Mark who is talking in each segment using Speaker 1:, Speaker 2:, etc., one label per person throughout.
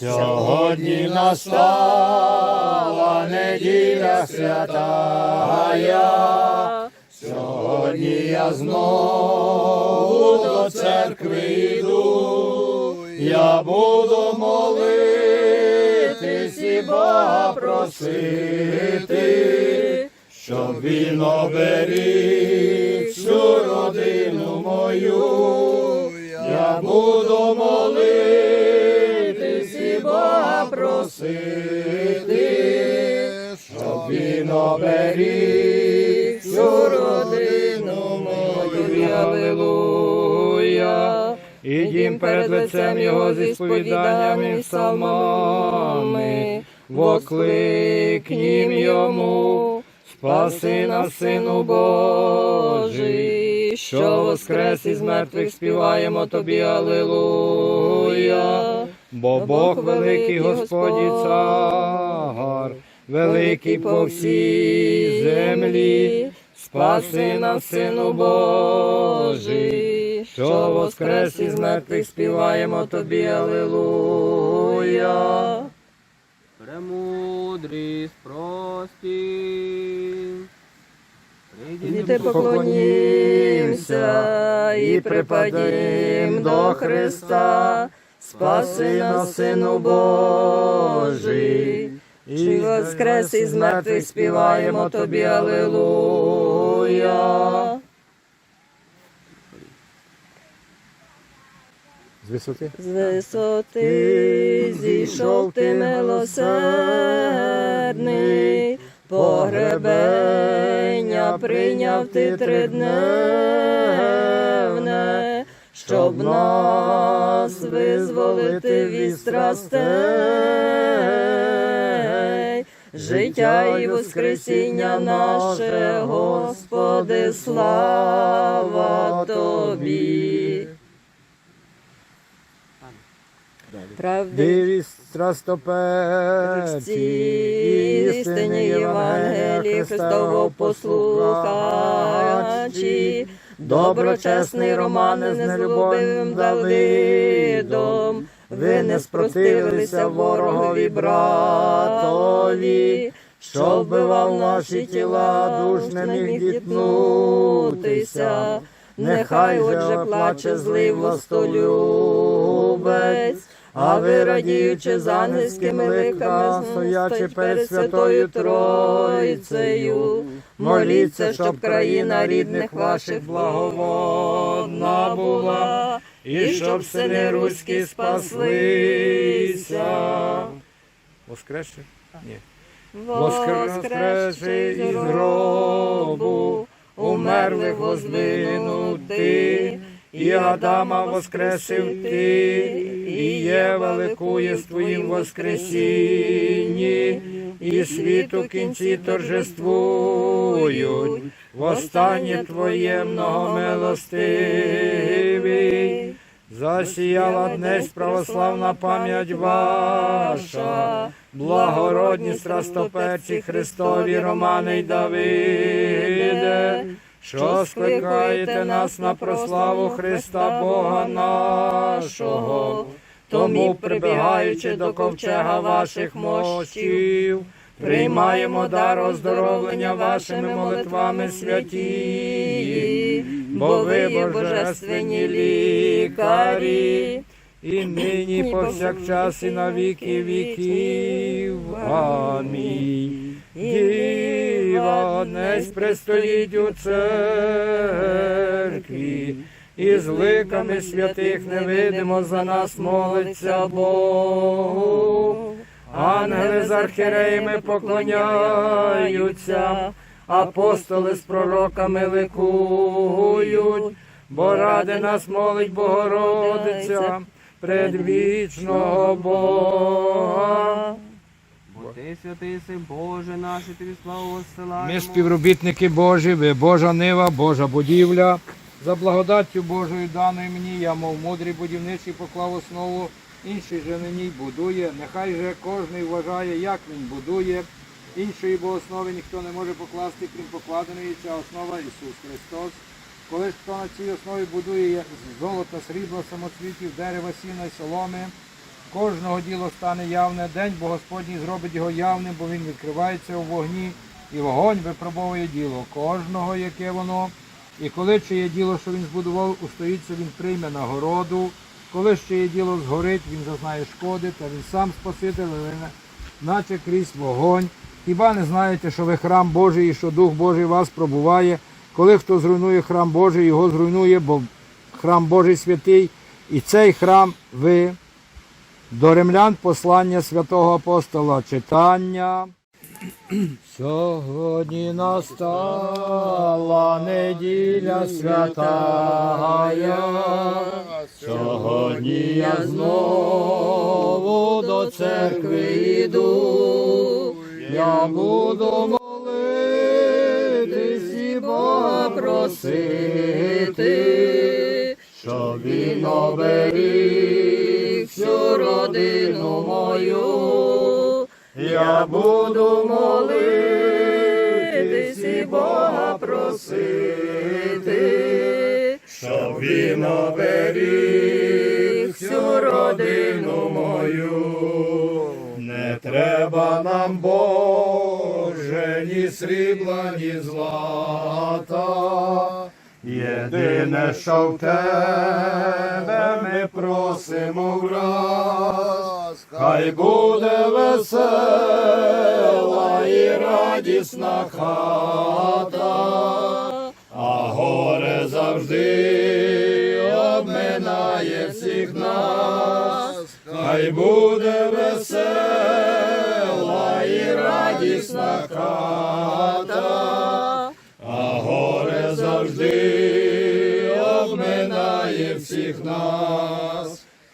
Speaker 1: Сьогодні настала неділя святая, сьогодні я знову до церкви йду, я буду молитись і Бога просити, щоб він оберіг всю родину мою, я буду молитись просити, щоб він оберіг всю родину мою.
Speaker 2: Аллилуйя. Ідім перед лицем Його зі сповіданнями і псалмами, вокликнім Йому, спаси нас, Сину Божий, що воскрес із мертвих співаємо Тобі, Аллилуйя. Бо Бог великий Господі цар, великий по всій землі, спаси нас, Сину Божий, що воскрес із мертвих співаємо Тобі, Аллилуйя.
Speaker 3: Премудрість прості.
Speaker 2: Діти поклонімся і припадім до Христа, спаси нас, Сину Божий, і воскрес із мертвих співаємо Тобі, Аллилуйя.
Speaker 1: З висоти?
Speaker 2: З висоти зійшов ти милосердний, погребення прийняв ти тридневне, щоб нас визволити від страстей. Життя і воскресіння наше, Господи, слава Тобі. Правди
Speaker 1: Диві страстоперці,
Speaker 2: істині Євангелії Христового послухачі, доброчесний Романе з нелюбивим Давидом, ви не спротивилися ворогові братові, що вбивав наші тіла, душ не міг дітнутися. Нехай отже плаче злий властолюбець, а ви радіючи з ангельськими ликами, стоячи перед Святою Тройцею, моліться, щоб країна рідних ваших благоводна була, і щоб сини руські спаслися.
Speaker 1: Воскресши? Ні.
Speaker 2: Воскресши із гробу, умерлих воздвинути, і Адама воскресив ти, і Єва ликує з твоїм воскресінні, і світу кінці торжествують, востаннє твоє многомилостивий. Засіяла днесь православна пам'ять ваша, благородні страстоперці Христові Романи й Давиде, що скликаєте нас на прославу Христа Бога нашого, тому, прибігаючи до ковчега ваших мощів, приймаємо дар оздоровлення вашими молитвами святі, бо ви божественні лікарі. І нині повсякчас і на віки віків. Амінь. Діва днесь пристоїть у церкві, і з ликами святих невидимо за нас молиться Богу. Ангели з архіреями поклоняються, апостоли з пророками ликують, бо ради нас молить Богородиця, предвічного Бога.
Speaker 3: Святий си, Боже наш, і тобі славу воссилаємо.
Speaker 1: Ми співробітники Божі, ви Божа нива, Божа будівля. За благодаттю Божою даною мені, я, мов мудрий будівничий, поклав основу, інший же на ній будує. Нехай же кожний вважає, як він будує. Іншої бо основи ніхто не може покласти, крім покладеної, ця основа Ісус Христос. Коли ж хто на цій основі будує як з золота, самоцвітів, дерева, сіна й соломи, кожного діло стане явне. День, бо Господній зробить його явним, бо він відкривається у вогні, і вогонь випробовує діло кожного, яке воно. І коли ще є діло, що він збудував, устоїться, він прийме нагороду. Коли ще є діло згорить, він зазнає шкоди, та він сам спаситель, наче крізь вогонь. Хіба не знаєте, що ви храм Божий і що Дух Божий вас пробуває? Коли хто зруйнує храм Божий, його зруйнує, бо храм Божий святий, і цей храм ви. До римлян послання святого апостола. Читання. Сьогодні настала неділя святая, сьогодні я знову до церкви йду, я буду молитись і Бога просити, щоб він оберіг родину мою. Я буду молитись і Бога просити, щоб він оберіг всю родину мою. Не треба нам, Боже, ні срібла, ні злата. Єдине, що в тебе ми просимо враз, хай буде весела і радісна хата, а горе завжди обминає всіх нас, хай буде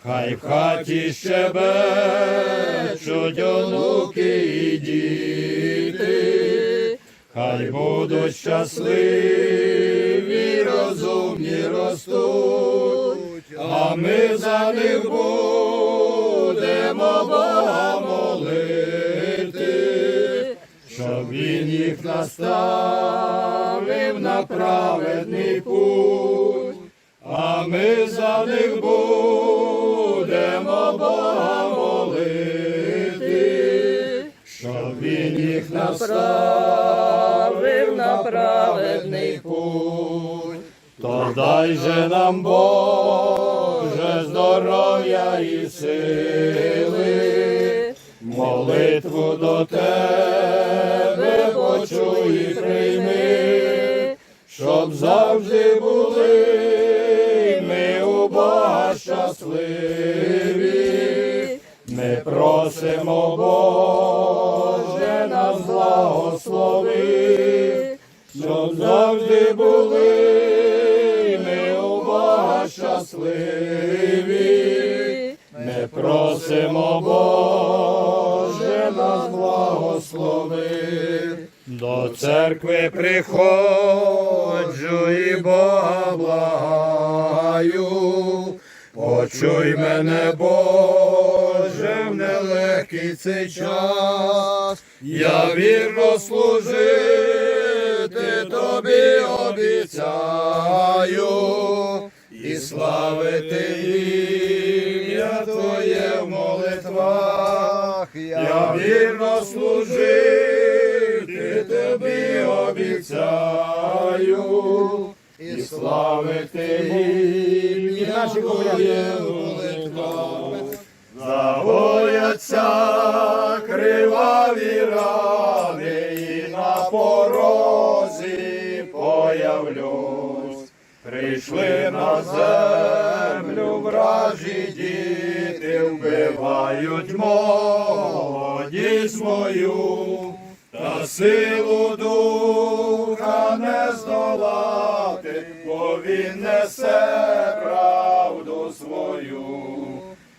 Speaker 1: хай в хаті щебечуть онуки і діти, хай будуть щасливі, розумні ростуть, а ми за них будемо Бога молити щоб він їх наставив на праведний путь, а ми за них будемо Бога молити, щоб він їх наставив на праведний путь. То дай же нам Боже здоров'я і сили, молитву до тебе почуй і прийми, щоб завжди були ми у Бога щасливі. Ми просимо, Боже, нас благослови, щоб завжди були ми у Бога щасливі. Ми просимо, Боже, нас благослови. До церкви приходжу і Бога благаю. Почуй мене, Боже, в нелегкий цей час. Я вірно служити тобі обіцяю і славити ім'я Твоє в молитвах. Я вірно служити тобі обіцяю і славити ім'я Твоє в молитвах. Загояться криваві рани і на порозі появлюсь. Прийшли на землю вражі діти, вбивають молодість мою, та силу духа несе правду свою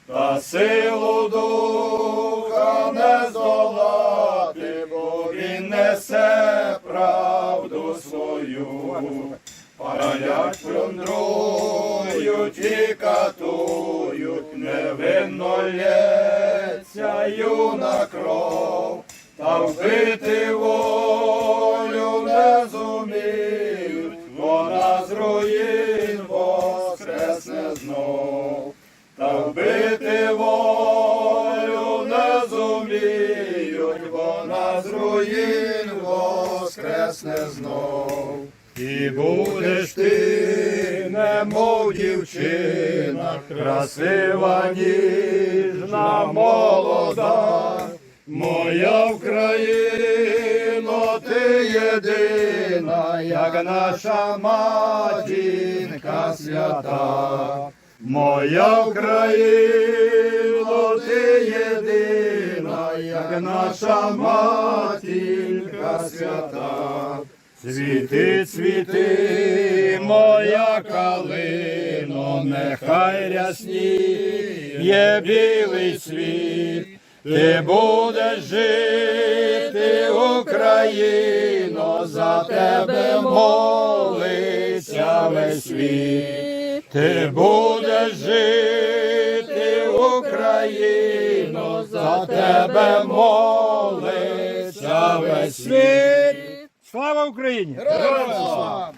Speaker 1: та силу духа не здолати, бо він несе правду свою. Палять, плюндрують і катують, невинно лється юна кров, та вбити волю не зуміють, воскресне знов. І будеш ти, немов дівчина, красива, ніжна, молода, моя Україно, ти єдина, як наша матінка свята. Моя Україно, ти єдина, як наша матінка свята. Цвіти, цвіти, моя калино, нехай рясніє білий світ, ти будеш жити, Україно, за тебе молиться весь світ. Ти будеш жити, Україно, за тебе молиться весь світ.
Speaker 4: Слава Україні!
Speaker 1: Героям слава!